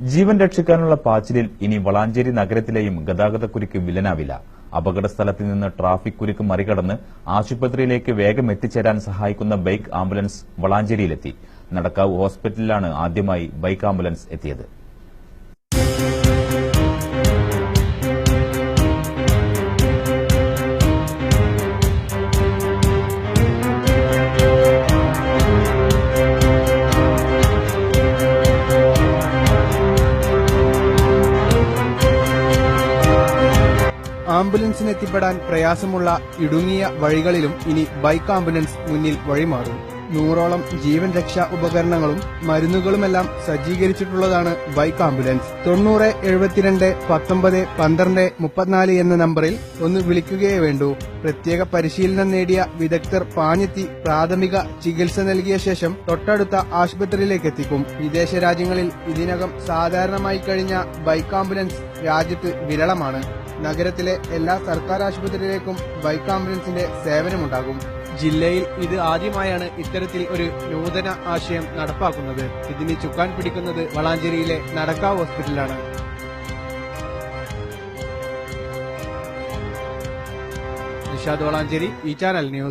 ജീവൻ രക്ഷിക്കാനുള്ള പാച്ചിലിൽ ഇനി വളാഞ്ചേരി നഗരത്തിലെയും ഗതാഗതക്കുരുക്ക് വില്ലനാവില്ല അപകട സ്ഥലത്ത് നിന്ന് ട്രാഫിക് കുരുക്ക് മറികടന്ന് ആശുപത്രിയിലേക്ക് വേഗം എത്തിച്ചേരാൻ സഹായിക്കുന്ന ബൈക്ക് ആംബുലൻസ് വളാഞ്ചേരിയിലെത്തി. നടക്കാവ് ഹോസ്പിറ്റലിലാണ് ആദ്യമായി ബൈക്ക് ആംബുലൻസ് എത്തിയത്. ആംബുലൻസിന് എത്തിപ്പെടാൻ പ്രയാസമുള്ള ഇടുങ്ങിയ വഴികളിലും ഇനി ബൈക്ക് ആംബുലൻസ് മുന്നിൽ വഴിമാറും. നൂറോളം ജീവൻ രക്ഷാ ഉപകരണങ്ങളും മരുന്നുകളുമെല്ലാം സജ്ജീകരിച്ചിട്ടുള്ളതാണ് ബൈക്ക് ആംബുലൻസ്. തൊണ്ണൂറ് എഴുപത്തിരണ്ട് പത്തൊമ്പത് പന്ത്രണ്ട് മുപ്പത്തിനാല് എന്ന നമ്പറിൽ ഒന്ന് വിളിക്കുകയേ വേണ്ടൂ. പ്രത്യേക പരിശീലനം നേടിയ വിദഗ്ധർ പാഞ്ഞെത്തി പ്രാഥമിക ചികിത്സ നൽകിയ ശേഷം തൊട്ടടുത്ത ആശുപത്രിയിലേക്ക് എത്തിക്കും. വിദേശ രാജ്യങ്ങളിൽ ഇതിനകം സാധാരണമായി കഴിഞ്ഞ ബൈക്ക് ആംബുലൻസ് രാജ്യത്ത് വിരളമാണ്. നഗരത്തിലെ എല്ലാ സർക്കാർ ആശുപത്രിയിലേക്കും ബൈക്ക് ആംബുലൻസിന്റെ സേവനമുണ്ടാകും. ജില്ലയിൽ ഇത് ആദ്യമായാണ് ഇത്തരത്തിൽ ഒരു നൂതന ആശയം നടപ്പാക്കുന്നത്. ഇതിന് ചുക്കാൻ പിടിക്കുന്നത് വളാഞ്ചേരിയിലെ നടക്കാവ് ഹോസ്പിറ്റലാണ് നിഷാദ് വളാഞ്ചേരി ഈ ചാനൽ ന്യൂസ്.